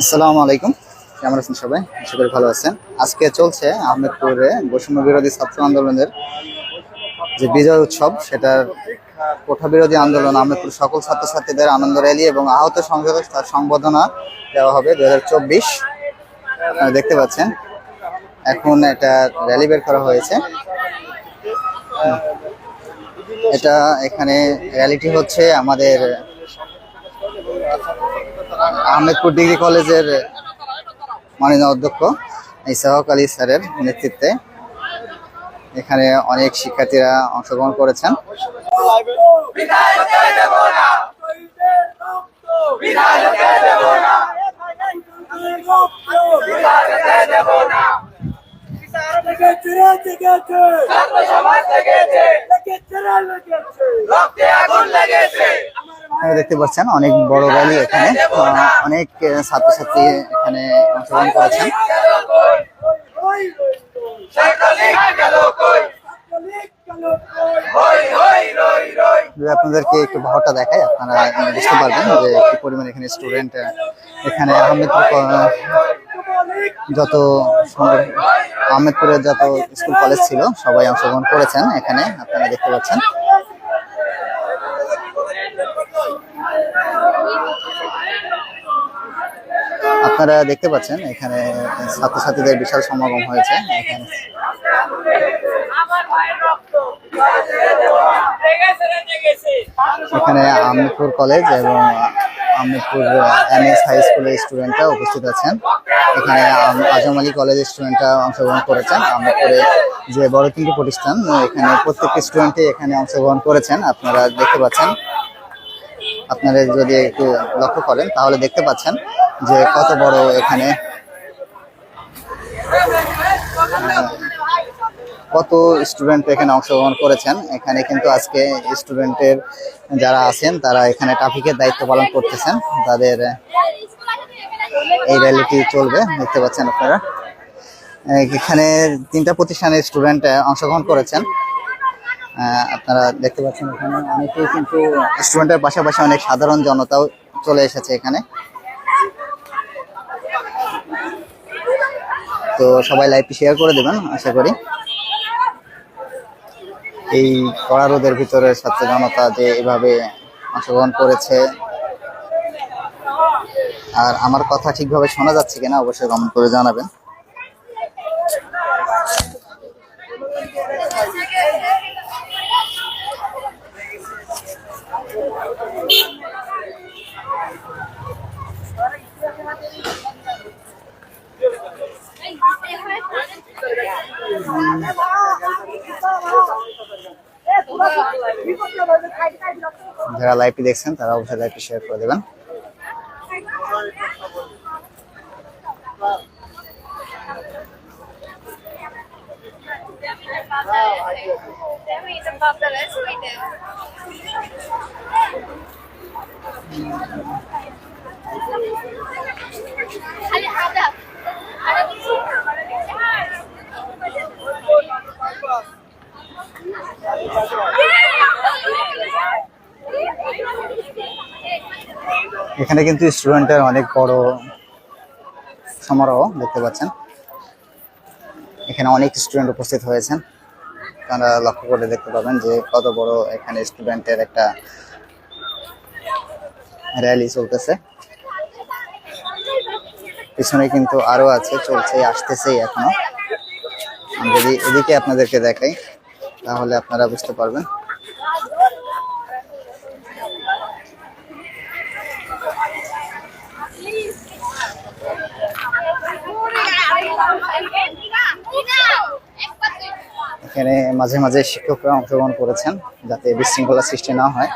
আসসালামু আলাইকুম। কেমন আছেন সবাই? আশা করি ভালো আছেন। আজকে চলছে আহমেদপুরে বৈষম্য বিরোধী ছাত্র আন্দোলনের যে বিজয় উৎসব, সেটার কোঠা বিরোধী আন্দোলন আহমেদপুর সকল ছাত্রছাত্রীদের আনন্দ র্যালি এবং আহত সংসদ তার সংবর্ধনা দেওয়া হবে দু হাজার চব্বিশ। দেখতে পাচ্ছেন, এখন এটা র্যালি বের করা হয়েছে। এটা এখানে র্যালিটি হচ্ছে আমাদের আহমেদপুর ডিগ্রি কলেজের মাননীয় অধ্যক্ষ ইসাহক আলী স্যারের নেতৃত্বে এখানে অনেক শিক্ষার্থীরা অংশগ্রহণ করেছেন। দেখতে পাচ্ছেন অনেক বড় র্যালি এখানে। অনেক ছাত্রছাত্রী এখানে অংশগ্রহণ করেছেন। আপনাদেরকে একটু ভাবটা দেখাই, আপনারা বুঝতে পারবেন যে কি পরিমাণ এখানে স্টুডেন্ট এখানে আহমেদপুর যত আহমেদপুরের যত স্কুল কলেজ ছিল, সবাই অংশগ্রহণ করেছেন এখানে, আপনারা দেখতে পাচ্ছেন। আপনারা দেখতে পাচ্ছেন, এখানে ছাত্রছাত্রীদের বিশাল সমাগম হয়েছে। এখানে এখানে আহমেদপুর কলেজ এবং আহমেদপুর এম এস হাই স্কুলের স্টুডেন্টরা উপস্থিত আছেন। এখানে আজম আলী কলেজের স্টুডেন্টরা অংশগ্রহণ করেছেন। আহমেদপুরে যে বড় তিনটি প্রতিষ্ঠান, এখানে প্রত্যেকটি স্টুডেন্টই এখানে অংশগ্রহণ করেছেন। আপনারা দেখতে পাচ্ছেন। আপনারা যদি একটু লক্ষ্য করেন, তাহলে দেখতে পাচ্ছেন যে কত বড় এখানে? কত স্টুডেন্ট এখানে অংশগ্রহণ করেছেন? এখানে কিন্তু আজকে স্টুডেন্টের যারা আছেন, তারা এখানে ট্রাফিকের দায়িত্ব পালন করতেছেন। তাদের এই র্যালিটি চলবে, দেখতে পাচ্ছেন আপনারা। এখানে তিনটা প্রতিষ্ঠানের স্টুডেন্ট অংশগ্রহণ করেছেন। আপনারা দেখতে পাচ্ছেন এখানে অনেকেই কিন্তু স্টুডেন্টের পাশাপাশি অনেক সাধারণ জনতাও চলে এসেছে এখানে। তো সবাই লাইভটি শেয়ার করে দেবেন, আশা করি। এই কড়া রোদের ভিতরে ছাত্র জনতা যে এভাবে অংশগ্রহণ করেছে, আর আমার কথা ঠিকভাবে শোনা যাচ্ছে কিনা অবশ্যই কমেন্ট করে জানাবেন। যারা লাইভটি দেখছেন তারা অবশ্যই লাইভটি শেয়ার করে দেবেন। খালি এখানে কিন্তু স্টুডেন্টের অনেক বড় সমারোহ দেখতে পাচ্ছেন। এখানে অনেক স্টুডেন্ট উপস্থিত হয়েছেন। তারা লক্ষ্য করে দেখতে পাবেন যে কত বড় এখানে স্টুডেন্টের একটা র্যালি চলতেছে। পিছনে কিন্তু আরও আছে, চলছে, আসতেছেই এখনও। যদি এদিকে আপনাদেরকে দেখাই, তাহলে আপনারা বুঝতে পারবেন। এখানে মাঝে মাঝে শিক্ষকরা অংশগ্রহণ করেছেন যাতে বিশৃঙ্খলা সৃষ্টি না হয়।